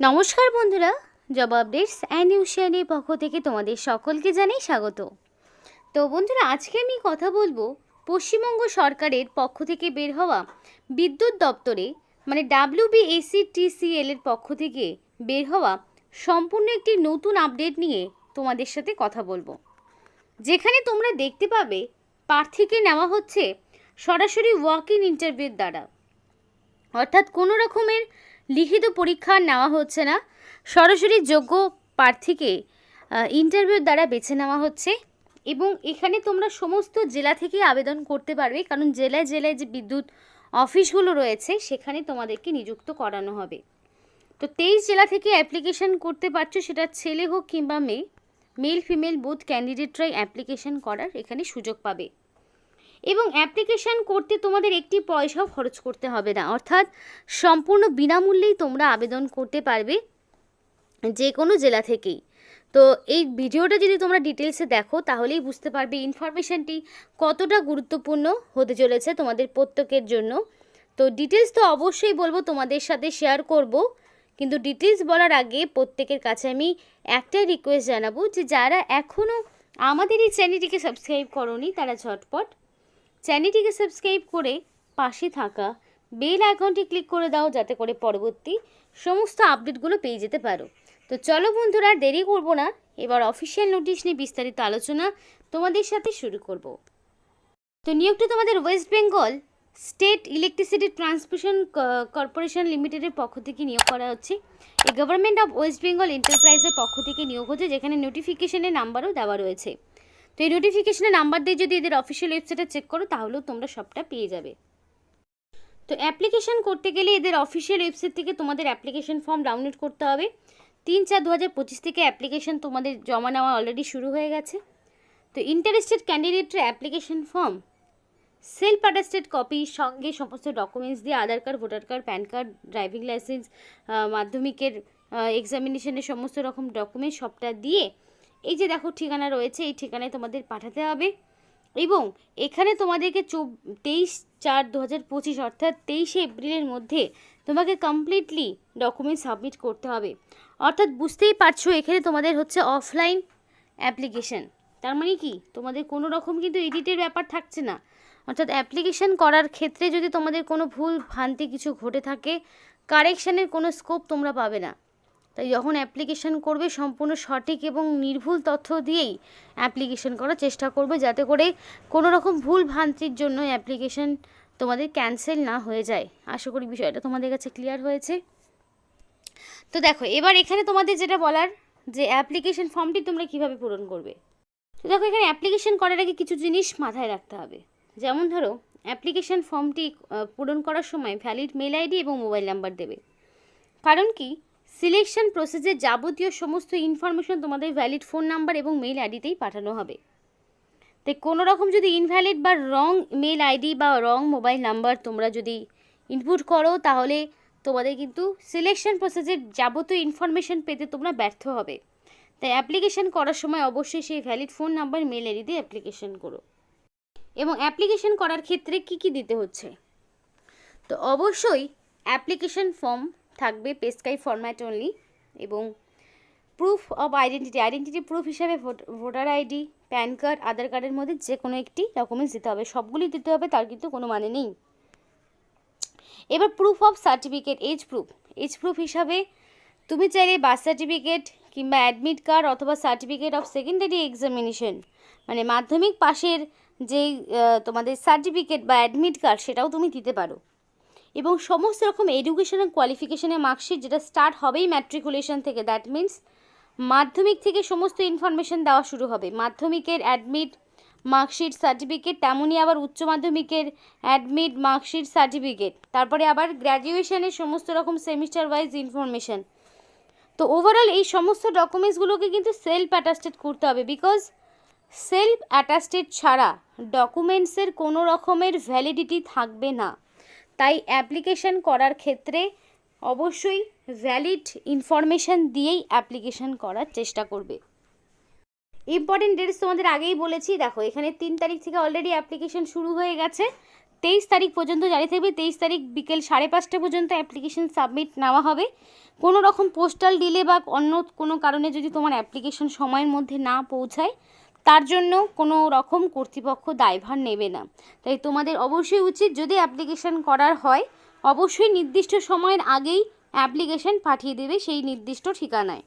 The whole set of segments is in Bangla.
নমস্কার বন্ধুরা, জব আপডেটস অ্যান্ড নিউশিয়ানের পক্ষ থেকে তোমাদের সকলকে জানাই স্বাগত। তো বন্ধুরা, আজকে আমি কথা বলব পশ্চিমবঙ্গ সরকারের পক্ষ থেকে বের হওয়া বিদ্যুৎ দপ্তরে মানে ডাব্লিউবিএসিটিসিএল এর পক্ষ থেকে বের হওয়া সম্পূর্ণ একটি নতুন আপডেট নিয়ে তোমাদের সাথে কথা বলব। যেখানে তোমরা দেখতে পাবে প্রার্থীকে নেওয়া হচ্ছে সরাসরি ওয়াক ইন ইন্টারভিউর দ্বারা। অর্থাৎ কোনো রকমের লিখিত পরীক্ষা নেওয়া হচ্ছে না। সরাসরি যোগ্য প্রার্থীকে ইন্টারভিউর দ্বারা বেছে নেওয়া হচ্ছে এবং এখানে তোমরা সমস্ত জেলা থেকে আবেদন করতে পারবে, কারণ জেলায় জেলায় যে বিদ্যুৎ অফিসগুলো রয়েছে, সেখানে তোমাদেরকে নিযুক্ত করানো হবে। তো তেইশ জেলা থেকে অ্যাপ্লিকেশন করতে পারছ, সেটা ছেলে হোক কিংবা মেয়ে মেল ফিমেল বোথ ক্যান্ডিডেটরাই অ্যাপ্লিকেশন করার এখানে সুযোগ পাবে। এবং অ্যাপ্লিকেশান করতে তোমাদের একটি পয়সাও খরচ করতে হবে না। অর্থাৎ সম্পূর্ণ বিনামূল্যেই তোমরা আবেদন করতে পারবে যে কোনো জেলা থেকেই। তো এই ভিডিওটা যদি তোমরা ডিটেলসে দেখো, তাহলেই বুঝতে পারবে ইনফরমেশানটি কতটা গুরুত্বপূর্ণ হতে চলেছে তোমাদের প্রত্যেকের জন্য। তো ডিটেলস তো অবশ্যই বলব, তোমাদের সাথে শেয়ার করব। কিন্তু ডিটেলস বলার আগে প্রত্যেকের কাছে আমি একটাই রিকোয়েস্ট জানাব যে, যারা এখনও আমাদের এই চ্যানেলটিকে সাবস্ক্রাইব করনি, তারা ঝটপট চ্যানেলটিকে সাবস্ক্রাইব করে পাশে থাকা বেল আইকনটি ক্লিক করে দাও যাতে করে পরবর্তী সমস্ত আপডেটগুলো পেয়ে যেতে পারো। তো চলো বন্ধুরা, দেরি করব না। এবার অফিসিয়াল নোটিশ নিয়ে বিস্তারিত আলোচনা তোমাদের সাথে শুরু করব। তো নিয়োগটি তোমাদের West Bengal State Electricity Transmission Corporation লিমিটেডের পক্ষ থেকে নিয়োগ করা হচ্ছে। এই গভর্নমেন্ট অফ ওয়েস্ট বেঙ্গল এন্টারপ্রাইজের পক্ষ থেকে নিয়োগ হচ্ছে, যেখানে নোটিফিকেশনের নাম্বারও দেওয়া রয়েছে। তো এই নোটিফিকেশনের নাম্বার দিয়ে যদি এদের অফিসিয়াল ওয়েবসাইটে চেক করো, তাহলেও তোমরা সবটা পেয়ে যাবে। তো অ্যাপ্লিকেশান করতে গেলে এদের অফিসিয়াল ওয়েবসাইট থেকে তোমাদের অ্যাপ্লিকেশান ফর্ম ডাউনলোড করতে হবে। তিন চার দু হাজার পঁচিশ থেকে অ্যাপ্লিকেশন তোমাদের জমা নেওয়া অলরেডি শুরু হয়ে গেছে। তো ইন্টারেস্টেড ক্যান্ডিডেটের application form self attested copy সঙ্গে সমস্ত ডকুমেন্টস দিয়ে Aadhaar card voter card PAN card driving licence মাধ্যমিকের এক্সামিনেশনের সমস্ত রকম ডকুমেন্টস সবটা দিয়ে এই যে দেখো ঠিকানা রয়েছে, এই ঠিকানায় তোমাদের পাঠাতে হবে। এবং এখানে তোমাদেরকে তেইশ চার দু হাজার পঁচিশ অর্থাৎ তেইশে এপ্রিলের মধ্যে তোমাকে কমপ্লিটলি ডকুমেন্ট সাবমিট করতে হবে। অর্থাৎ বুঝতেই পারছ, এখানে তোমাদের হচ্ছে অফলাইন অ্যাপ্লিকেশন তার মানে কি? তোমাদের কোনো রকম কিন্তু এডিটের ব্যাপার থাকছে না। অর্থাৎ অ্যাপ্লিকেশন করার ক্ষেত্রে যদি তোমাদের কোনো ভুল ভ্রান্তি কিছু ঘটে থাকে কারেকশানের কোনো স্কোপ তোমরা পাবে না। তাই যখন অ্যাপ্লিকেশান করবে সম্পূর্ণ সঠিক এবং নির্ভুল তথ্য দিয়েই অ্যাপ্লিকেশন করার চেষ্টা করবে যাতে করে কোনো রকম ভুল ভ্রান্তির জন্য অ্যাপ্লিকেশন তোমাদের ক্যান্সেল না হয়ে যায়। আশা করি বিষয়টা তোমাদের কাছে ক্লিয়ার হয়েছে। তো দেখো, এবার এখানে তোমাদের যেটা বলার যে অ্যাপ্লিকেশন ফর্মটি তোমরা কীভাবে পূরণ করবে। তো দেখো, এখানে অ্যাপ্লিকেশন করার আগে কিছু জিনিস মাথায় রাখতে হবে। যেমন ধরো অ্যাপ্লিকেশন ফর্মটি পূরণ করার সময় ভ্যালিড মেল আইডি এবং মোবাইল নাম্বার দেবে। কারণ কি? সিলেকশন প্রসেসের যাবতীয় সমস্ত ইনফরমেশন তোমাদের ভ্যালিড ফোন নাম্বার এবং মেইল আইডিতেই পাঠানো হবে। তাই কোনো রকম যদি ইনভ্যালিড বা রং মেল আইডি বা রং মোবাইল নাম্বার তোমরা যদি ইনপুট করো, তাহলে তোমাদের কিন্তু সিলেকশন প্রসেসের যাবতীয় ইনফরমেশন পেতে তোমরা ব্যর্থ হবে। তাই অ্যাপ্লিকেশন করার সময় অবশ্যই সেই valid phone number mail ID দিয়ে অ্যাপ্লিকেশন করো। এবং অ্যাপ্লিকেশন করার ক্ষেত্রে কি কি দিতে হচ্ছে? তো অবশ্যই অ্যাপ্লিকেশন ফর্ম থাকবে পেস্কাই ফরম্যাট অনলি এবং proof of identity identity proof হিসাবে voter ID PAN card Aadhaar কার্ডের মধ্যে যে কোনো একটি ডকুমেন্টস দিতে হবে। সবগুলি দিতে হবে, তার কিন্তু কোনো মানে নেই। এবার proof of certificate age proof age proof হিসাবে তুমি চাইলে বার্থ সার্টিফিকেট কিংবা অ্যাডমিট কার্ড অথবা সার্টিফিকেট অফ সেকেন্ডারি এক্সামিনেশন মানে মাধ্যমিক পাশের যেই তোমাদের সার্টিফিকেট বা অ্যাডমিট কার্ড সেটাও তুমি দিতে পারো। এবং সমস্ত রকম এডুকেশনাল কোয়ালিফিকেশনের মার্কশিট যেটা স্টার্ট হবেই ম্যাট্রিকুলেশন থেকে দ্যাট মিন্স মাধ্যমিক থেকে সমস্ত ইনফরমেশন দেওয়া শুরু হবে। মাধ্যমিকের অ্যাডমিট মার্কশিট সার্টিফিকেট তেমনই আবার উচ্চ মাধ্যমিকের অ্যাডমিট মার্কশিট সার্টিফিকেট তারপরে আবার গ্র্যাজুয়েশনের সমস্ত রকম সেমিস্টার ওয়াইজ ইনফরমেশন তো ওভারঅল এই সমস্ত ডকুমেন্টসগুলোকে কিন্তু সেলফ অ্যাটাস্টেড করতে হবে বিকজ সেলফ অ্যাটাস্টেড ছাড়া ডকুমেন্টসের কোনো রকমের ভ্যালিডিটি থাকবে না। তাই অ্যাপ্লিকেশন করার ক্ষেত্রে অবশ্যই ভ্যালিড ইনফরমেশান দিয়েই অ্যাপ্লিকেশন করার চেষ্টা করবে। ইম্পর্টেন্ট ডেটস তোমাদের আগেই বলেছি, দেখো এখানে তিন তারিখ থেকে অলরেডি অ্যাপ্লিকেশন শুরু হয়ে গেছে। তেইশ তারিখ পর্যন্ত জারি থাকবে, তেইশ তারিখ বিকেল সাড়ে পাঁচটা পর্যন্ত অ্যাপ্লিকেশন সাবমিট নেওয়া হবে। কোনো রকম পোস্টাল ডিলে বা অন্য কোনো কারণে যদি তোমার অ্যাপ্লিকেশন সময়ের মধ্যে না পৌঁছায় তার জন্য কোনো রকম কর্তৃপক্ষ দায়ভার নেবে না। তাই তোমাদের অবশ্যই উচিত যদি অ্যাপ্লিকেশন করার হয়, অবশ্যই নির্দিষ্ট সময়ের আগেই অ্যাপ্লিকেশন পাঠিয়ে দেবে সেই নির্দিষ্ট ঠিকানায়।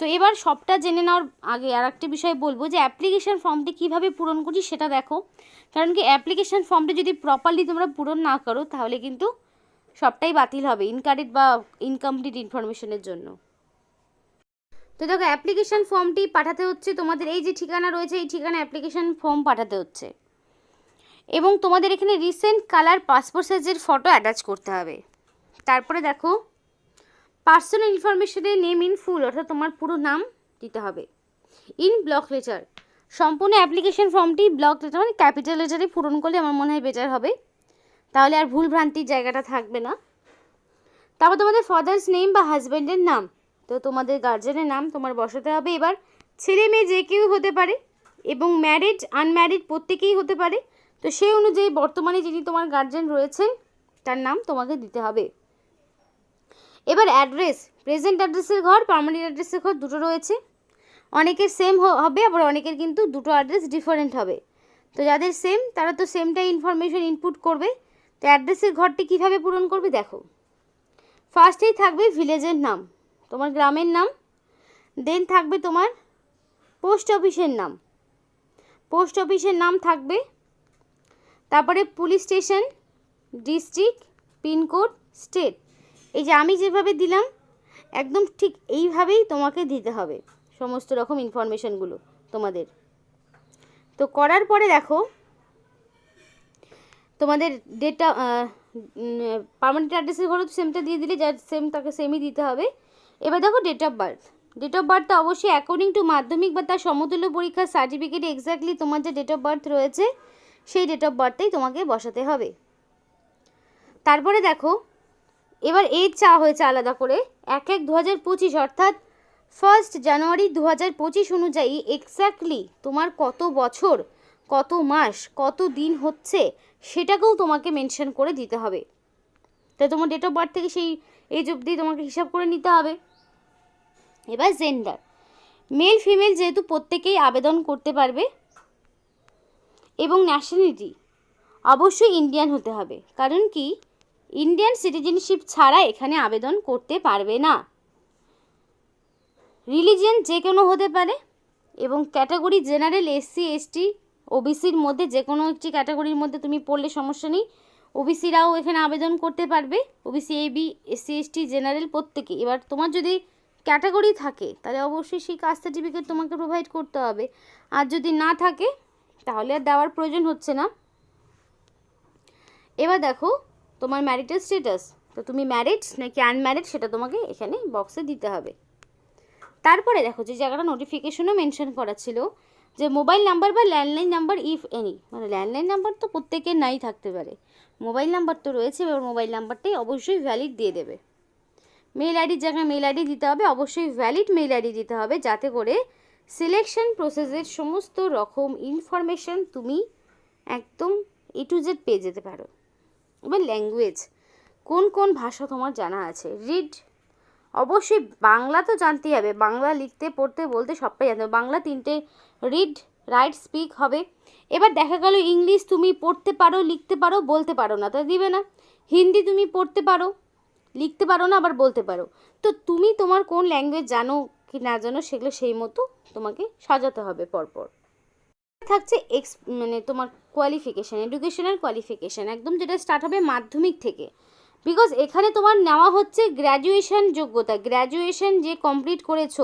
তো এবার সবটা জেনে নেওয়ার আগে আর একটা বিষয় বলব যে অ্যাপ্লিকেশান ফর্মটি কীভাবে পূরণ করি সেটা দেখো। কারণ কি অ্যাপ্লিকেশান ফর্মটি যদি প্রপারলি তোমরা পূরণ না করো, তাহলে কিন্তু সবটাই বাতিল হবে ইনকারেক্ট বা ইনকমপ্লিট ইনফরমেশনের জন্য। তো দেখো অ্যাপ্লিকেশান ফর্মটি পাঠাতে হচ্ছে তোমাদের, এই যে ঠিকানা রয়েছে, এই ঠিকানা অ্যাপ্লিকেশান ফর্ম পাঠাতে হচ্ছে। এবং তোমাদের এখানে রিসেন্ট কালার পাসপোর্ট সাইজের ফটো অ্যাটাচ করতে হবে। তারপরে দেখো পার্সোনাল ইনফরমেশনের নেম ইন ফুল অর্থাৎ তোমার পুরো নাম দিতে হবে। ইন ব্লক লেটার সম্পূর্ণ অ্যাপ্লিকেশন ফর্মটি ব্লক লেটার মানে ক্যাপিটাল লেটারে পূরণ করলে আমার মনে হয় বেটার হবে। তাহলে আর ভুল ভ্রান্তির জায়গাটা থাকবে না। তারপর তোমাদের ফাদার্স নেম বা হাজব্যান্ডের নাম তো তোমাদের গার্জেনের নাম তোমার বসাতে হবে। এবার ছেলে মেয়ে যে কেউ হতে পারে এবং ম্যারিড আনম্যারিড প্রত্যেকেই হতে পারে, তো সেই অনুযায়ী বর্তমানে যিনি তোমার গার্জেন রয়েছেন, তার নাম তোমাকে দিতে হবে। এবার অ্যাড্রেস প্রেজেন্ট অ্যাড্রেসের ঘর পার্মানেন্ট অ্যাড্রেসের ঘর দুটো রয়েছে। অনেকের সেম হবে, আবার অনেকের কিন্তু দুটো অ্যাড্রেস ডিফারেন্ট হবে। তো যাদের সেম তারা তো সেমটাই ইনফরমেশন ইনপুট করবে। তো অ্যাড্রেসের ঘরটি কীভাবে পূরণ করবে, দেখো। ফার্স্টেই থাকবে ভিলেজের নাম। তোমার গ্রামের নাম? দেন থাকবে তোমার পোস্ট অফিসের নাম। পোস্ট অফিসের নাম থাকবে তারপরে police station district pincode state এই যে আমি যেভাবে দিলাম, একদম ঠিক এইভাবেই তোমাকে দিতে হবে সমস্ত রকম ইনফরমেশনগুলো তোমাদের। তো করার পরে দেখো, তোমাদের ডেটা পার্মানেন্ট অ্যাড্রেসের ঘরে সেমটা দিয়ে দিলে, যার সেম তাকে সেমই দিতে হবে। এবার দেখো date of birth date of বার্থটা অবশ্যই অ্যাকর্ডিং টু মাধ্যমিক বা তার সমতুল্য পরীক্ষার সার্টিফিকেটে এক্স্যাক্টলি তোমার যে ডেট অফ বার্থ রয়েছে, সেই ডেট অফ বার্থটাই তোমাকে বসাতে হবে। তারপরে দেখো, এবার এজ চা হয়েছে আলাদা করে। এক এক দু হাজার পঁচিশ, অর্থাৎ ফার্স্ট জানুয়ারি দু হাজার পঁচিশ অনুযায়ী এক্স্যাক্টলি তোমার কত বছর, কত মাস, কত দিন হচ্ছে, সেটাকেও তোমাকে মেনশন করে দিতে হবে। তাই তোমার ডেট অফ বার্থ থেকে সেই এজ অবধি তোমাকে হিসাব করে নিতে হবে। এবার জেন্ডার মেল ফিমেল যেহেতু প্রত্যেকেই আবেদন করতে পারবে এবং ন্যাশনালিটি অবশ্যই ইন্ডিয়ান হতে হবে। কারণ কি? ইন্ডিয়ান সিটিজেনশিপ ছাড়া এখানে আবেদন করতে পারবে না। রিলিজিয়ান যে কোনো হতে পারে এবং ক্যাটাগরি জেনারেল এসসি এসটি ওবিসির মধ্যে যে কোনো একটি ক্যাটাগরির মধ্যে তুমি পড়লে সমস্যা নেই। ওবিসিরাও এখানে আবেদন করতে পারবে। OBC AB SC ST general প্রত্যেকে এবার তোমার যদি ক্যাটাগরি থাকে, তাহলে অবশ্যই সেই কাস্ট সার্টিফিকেট তোমাকে প্রোভাইড করতে হবে। আর যদি না থাকে, তাহলে আর দেওয়ার প্রয়োজন হচ্ছে না। এবার দেখো, তোমার ম্যারিটাল স্টেটাস তো তুমি ম্যারিড নাকি আনম্যারিড সেটা তোমাকে এখানে বক্সে দিতে হবে। তারপরে দেখো, যে জায়গাটা নোটিফিকেশনও মেনশন করা ছিল, যে মোবাইল নাম্বার বা ল্যান্ডলাইন নাম্বার ইফ এনি মানে ল্যান্ডলাইন নাম্বার তো প্রত্যেকের নাই থাকতে পারে। মোবাইল নাম্বার তো রয়েছে, এবার মোবাইল নাম্বারটাই অবশ্যই ভ্যালিড দিয়ে দেবে। মেল আইডির জায়গায় মেল আইডি দিতে হবে, অবশ্যই ভ্যালিড মেল আইডি দিতে হবে, যাতে করে সিলেকশন প্রসেসের সমস্ত রকম ইনফরমেশন তুমি একদম এ টু জেড পেয়ে যেতে পারো। এবার ল্যাঙ্গুয়েজ কোন কোন ভাষা তোমার জানা আছে? রিড অবশ্যই বাংলা তো জানতেই হবে, বাংলা লিখতে, পড়তে, বলতে সবটাই জানতে হবে। বাংলা তিনটে রিড রাইট স্পিক হবে। এবার দেখা গেল ইংলিশ তুমি পড়তে পারো, লিখতে পারো, বলতে পারো না, তা দিবে না। হিন্দি তুমি পড়তে পারো লিখতে পারো না, আবার বলতে পারো। তো তুমি তোমার কোন ল্যাঙ্গুয়েজ জানো কি না জানো সেগুলো সেই মতো তোমাকে সাজাতে হবে পরপর। থাকছে এক্স মানে তোমার কোয়ালিফিকেশান এডুকেশনাল কোয়ালিফিকেশান একদম যেটা স্টার্ট হবে মাধ্যমিক থেকে। বিকজ এখানে তোমার নেওয়া হচ্ছে গ্র্যাজুয়েশন যোগ্যতা গ্র্যাজুয়েশন যে কমপ্লিট করেছ,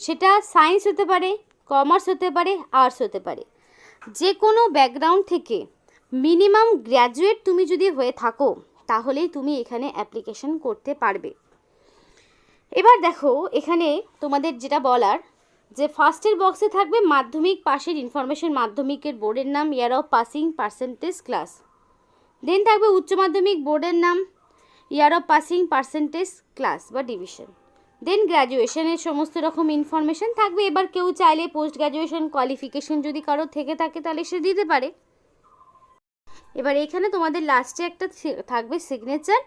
সেটা সায়েন্স হতে পারে কমার্স হতে পারে আর্টস হতে পারে। যে কোনো ব্যাকগ্রাউন্ড থেকে মিনিমাম গ্র্যাজুয়েট তুমি যদি হয়ে থাকো তাহলেই তুমি এখানে অ্যাপ্লিকেশন করতে পারবে। এবার দেখো, এখানে তোমাদের যেটা বলার, যে ফার্স্টের বক্সে থাকবে মাধ্যমিক পাশের ইনফরমেশন মাধ্যমিকের বোর্ডের নাম year of passing percentage class then থাকবে উচ্চ মাধ্যমিক বোর্ডের নাম year of passing percentage class বা ডিভিশন দেন গ্র্যাজুয়েশনের সমস্ত রকম ইনফরমেশন থাকবে। এবার কেউ চাইলে পোস্ট গ্র্যাজুয়েশন কোয়ালিফিকেশন যদি কারও থেকে থাকে, তাহলে সে দিতে পারে। এবার এখানে তোমাদের লাস্টে একটা থাকবে সিগনেচার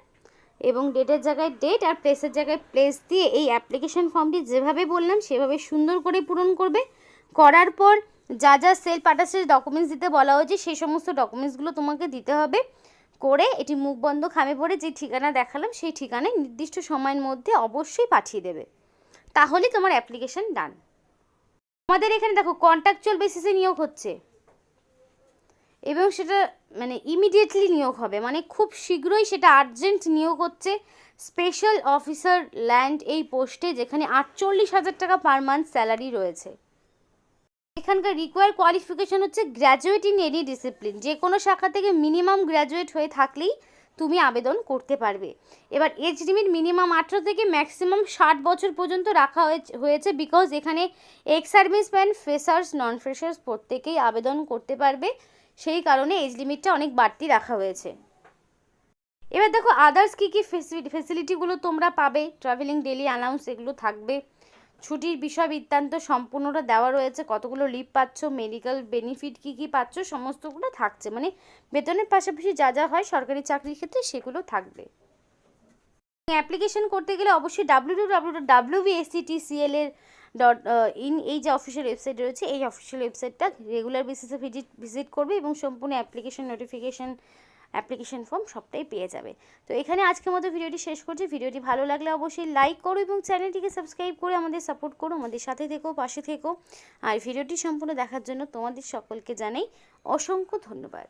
এবং ডেটের জায়গায় ডেট আর প্লেসের জায়গায় প্লেস দিয়ে এই অ্যাপ্লিকেশন ফর্মটি যেভাবে বললাম, সেভাবে সুন্দর করে পূরণ করবে। করার পর যা যা সেলফ অ্যাটাচের ডকুমেন্টস দিতে বলা হয়েছে সেই সমস্ত ডকুমেন্টসগুলো তোমাকে দিতে হবে। করে এটি মুখ বন্ধ খামে পড়ে যে ঠিকানা দেখালাম, সেই ঠিকানায় নির্দিষ্ট সময়ের মধ্যে অবশ্যই পাঠিয়ে দেবে। তাহলে তোমার অ্যাপ্লিকেশন ডান আমাদের এখানে দেখো কন্ট্রাকচুয়াল বেসিসে নিয়োগ হচ্ছে। এবং সেটা মানে ইমিডিয়েটলি নিয়োগ হবে। মানে খুব শীঘ্রই সেটা আর্জেন্ট নিয়োগ হচ্ছে। স্পেশাল অফিসার ল্যান্ড এই পোস্টে যেখানে আটচল্লিশ হাজার টাকা পার মান্থ স্যালারি রয়েছে। এখানকার রিকোয়ার কোয়ালিফিকেশন হচ্ছে গ্র্যাজুয়েট ইন এনি ডিসিপ্লিন যে কোনো শাখা থেকে মিনিমাম গ্র্যাজুয়েট হয়ে থাকলেই তুমি আবেদন করতে পারবে। এবার এজ লিমিট মিনিমাম আঠেরো থেকে ম্যাক্সিমাম ষাট বছর পর্যন্ত রাখা হয়েছে- বিকজ এখানে ex serviceman freshers non freshers প্রত্যেকেই আবেদন করতে পারবে। সেই কারণে এজ লিমিটটা অনেক বাড়তি রাখা হয়েছে। এবার দেখো আদার্স কী কী ফেসিলিটিগুলো তোমরা পাবে? ট্রাভেলিং ডেলি অ্যালাউন্স এগুলো থাকবে। ছুটির বিষয় বৃত্তান্ত সম্পূর্ণটা দেওয়া রয়েছে। কতগুলো লিভ পাচ্ছ? মেডিকেল বেনিফিট কী কী পাচ্ছ? সমস্তগুলো থাকছে। মানে বেতনের পাশাপাশি যা যা হয়, সরকারি চাকরির ক্ষেত্রে সেগুলো থাকবে। অ্যাপ্লিকেশন করতে গেলে অবশ্যই ডাব্লিউ ডাব্লিউ ডাব্লিউ এর ডট ইন এই যে অফিসিয়াল ওয়েবসাইট রয়েছে, এই অফিসিয়াল ওয়েবসাইটটা রেগুলার বেসিসে ভিজিট ভিজিট করবে এবং সম্পূর্ণ অ্যাপ্লিকেশন নোটিফিকেশন অ্যাপ্লিকেশন ফর্ম সবটাই পেয়ে যাবে। তো এখানে আজকের মতো ভিডিওটি শেষ করছি। ভিডিওটি ভালো লাগলে অবশ্যই লাইক করো এবং চ্যানেলটিকে সাবস্ক্রাইব করে আমাদের সাপোর্ট করো, আমাদের সাথে থেকো, পাশে থেকো। আর ভিডিওটি সম্পূর্ণ দেখার জন্য তোমাদের সকলকে জানাই অসংখ্য ধন্যবাদ।